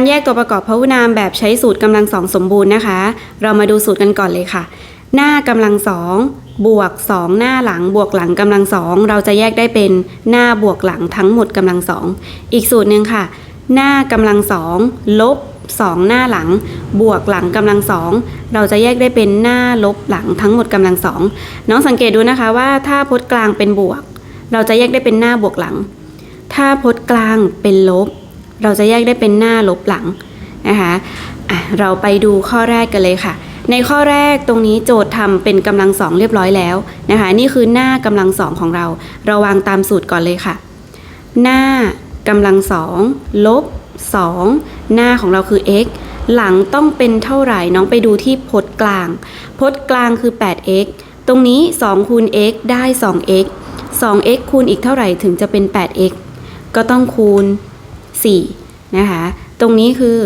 การแยกตัวประกอบพหุนามแบบใช้สูตรกำลังสองสมบูรณ์นะคะ เรามาดูสูตรกันก่อนเลยค่ะ หน้ากำลังสองบวก 2 หน้าหลังบวกหลังกำลังสองเราจะแยกได้เป็นหน้าบวกหลังทั้งหมดกำลังสองอีกสูตรหนึ่งค่ะ หน้ากำลังสองลบ 2 หน้าหลัง บวกหลังกำลังสองเราจะแยกได้เป็นหน้าลบหลังทั้งหมดกำลังสองน้องสังเกตดูนะคะว่าถ้าพจน์กลางเป็นบวก เราจะแยกได้เป็นหน้าบวกหลัง ถ้าพจน์กลางเป็นลบ เราจะแยกได้เป็นหน้าลบหลังนะคะะเราไปดูข้อแรกกันเลยค่ะ ในข้อแรกตรงนี้โจทย์ทำเป็นกำลังสองเรียบร้อยแล้วนะคะ นี่คือหน้ากำลังสองของเรา เราวางตามสูตรก่อนเลยค่ะ หน้ากำลังสองลบสองหน้าของเราคือ x หลังต้องเป็นเท่าไหร่น้องไปดูที่พจน์กลาง พจน์กลางคือ 8x ตรงนี้ 2 คูณ x ได้ 2x 2x คูณอีกเท่าไหร่ถึงจะเป็น 8x ก็ต้องคูณ 4 นะคะ ตรงนี้คือ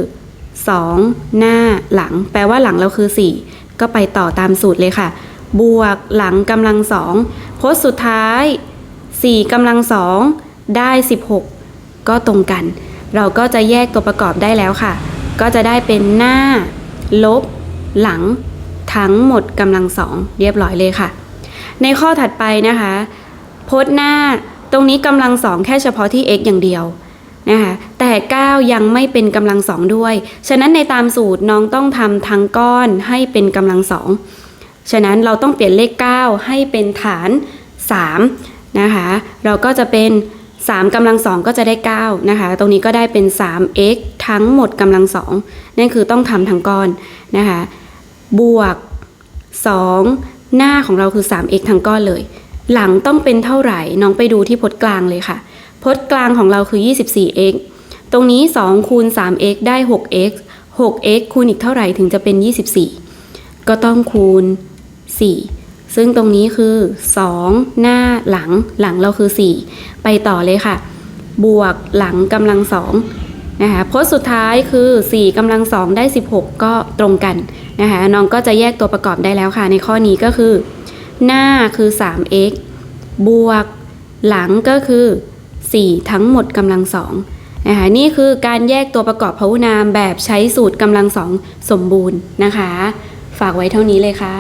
2 หน้าหลัง แปลว่าหลังเราคือ 4 ก็ไปต่อตามสูตรเลยค่ะ บวกหลังกำลังสองโพจน์สุดท้าย 4กำลังสองได้ 16 ก็ตรงกัน เราก็จะแยกตัวประกอบได้แล้วค่ะ ก็จะได้เป็นหน้า ลบ หลัง ทั้งหมดกำลังสองเรียบร้อยเลยค่ะ ในข้อถัดไปนะคะ โพจน์หน้าตรงนี้กำลังสองแค่เฉพาะที่ x อย่างเดียว นะคะแต่ 9 ยังไม่เป็นกำลังสองด้วย ฉะนั้นในตามสูตรน้องต้องทำทั้งก้อนให้เป็นกำลังสองฉะนั้นเราต้องเปลี่ยนเลข 9 ให้เป็นฐาน3นะคะเราก็จะเป็น 3กำลังสองก็จะได้9นะคะตรงนี้ก็ได้เป็น 3x ทั้งหมดกำลังสองนั่นคือต้องทำทั้งก้อนนะคะบวก 2 หน้าของเราคือ 3x ทั้งก้อนเลย หลังต้องเป็นเท่าไหร่น้องไปดูที่พจน์กลางเลยค่ะ พจน์กลางของเราคือ 24x ตรงนี้ 2 คูณ 3x ได้ 6x 6x คูณอีกเท่าไหร่ถึงจะเป็น 24 ก็ต้องคูณ 4 ซึ่งตรงนี้คือ 2 หน้าหลังหลังเราคือ 4 ไปต่อเลยค่ะ บวกหลังกำลังสองนะคะพจน์สุดท้ายคือ 4กำลังสองได้ 16 ก็ตรงกันนะคะน้องก็จะแยกตัวประกอบได้แล้วค่ะ ในข้อนี้ก็คือ หน้าคือ 3x บวกหลังก็คือ 4 ทั้งหมดกำลังสองนะคะนี่คือการแยกตัวประกอบพหุนามแบบใช้สูตรกำลังสองสมบูรณ์นะคะ ฝากไว้เท่านี้เลยค่ะ